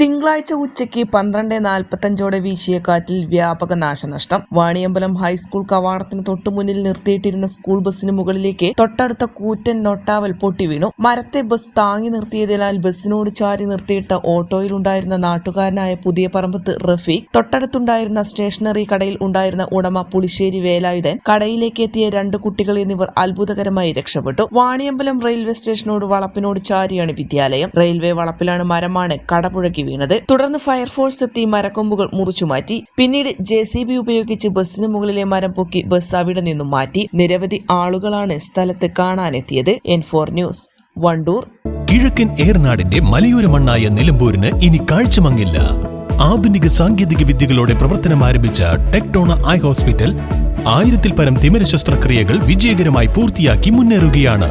തിങ്കളാഴ്ച ഉച്ചയ്ക്ക് പന്ത്രണ്ട് നാൽപ്പത്തഞ്ചോടെ വീശിയ കാറ്റിൽ വ്യാപക നാശനഷ്ടം. വാണിയമ്പലം ഹൈസ്കൂൾ കവാടത്തിന് തൊട്ടുമുന്നിൽ നിർത്തിയിട്ടിരുന്ന സ്കൂൾ ബസ്സിന് മുകളിലേക്ക് തൊട്ടടുത്ത കൂറ്റൻ നൊട്ടാവൽ പൊട്ടിവീണു മരത്തെ ബസ് താങ്ങി നിർത്തിയതിനാൽ ബസ്സിനോട് ചാരി നിർത്തിയിട്ട ഓട്ടോയിലുണ്ടായിരുന്ന നാട്ടുകാരനായ പുതിയ പറമ്പത്ത് റഫീഖ് തൊട്ടടുത്തുണ്ടായിരുന്ന സ്റ്റേഷനറി കടയിൽ ഉണ്ടായിരുന്ന ഉടമ പുളിശ്ശേരി വേലായുധൻ കടയിലേക്ക് എത്തിയ രണ്ട് കുട്ടികൾ എന്നിവർ അത്ഭുതകരമായി രക്ഷപ്പെട്ടു. വാണിയമ്പലം റെയിൽവേ സ്റ്റേഷനോട് വളപ്പിനോട് ചാരിയാണ് വിദ്യാലയം. റെയിൽവേ വളപ്പിലാണ് മരമാണ് കടപുഴകി വീണത്. തുടർന്ന് ഫയർഫോഴ്സ് എത്തി മരക്കൊമ്പുകൾ മുറിച്ചുമാറ്റി പിന്നീട് ജെ സി ബി ഉപയോഗിച്ച് ബസ്സിന് മുകളിലെ മരം പൊക്കി ബസ് അവിടെ നിന്നും മാറ്റി. നിരവധി ആളുകളാണ് സ്ഥലത്ത് കാണാനെത്തിയത്. N four news Wandoor. കിഴക്കൻ ഏർനാടിന്റെ മലയോര മണ്ണായ നിലമ്പൂരിന് ഇനി കാഴ്ചമങ്ങില്ല. ആധുനിക സാങ്കേതിക വിദ്യകളോടെ പ്രവർത്തനം ആരംഭിച്ച ടെക്ടോണ ഐ ഹോസ്പിറ്റൽ ആയിരത്തിൽ പരം തിമിര ശസ്ത്രക്രിയകൾ വിജയകരമായി പൂർത്തിയാക്കി മുന്നേറുകയാണ്.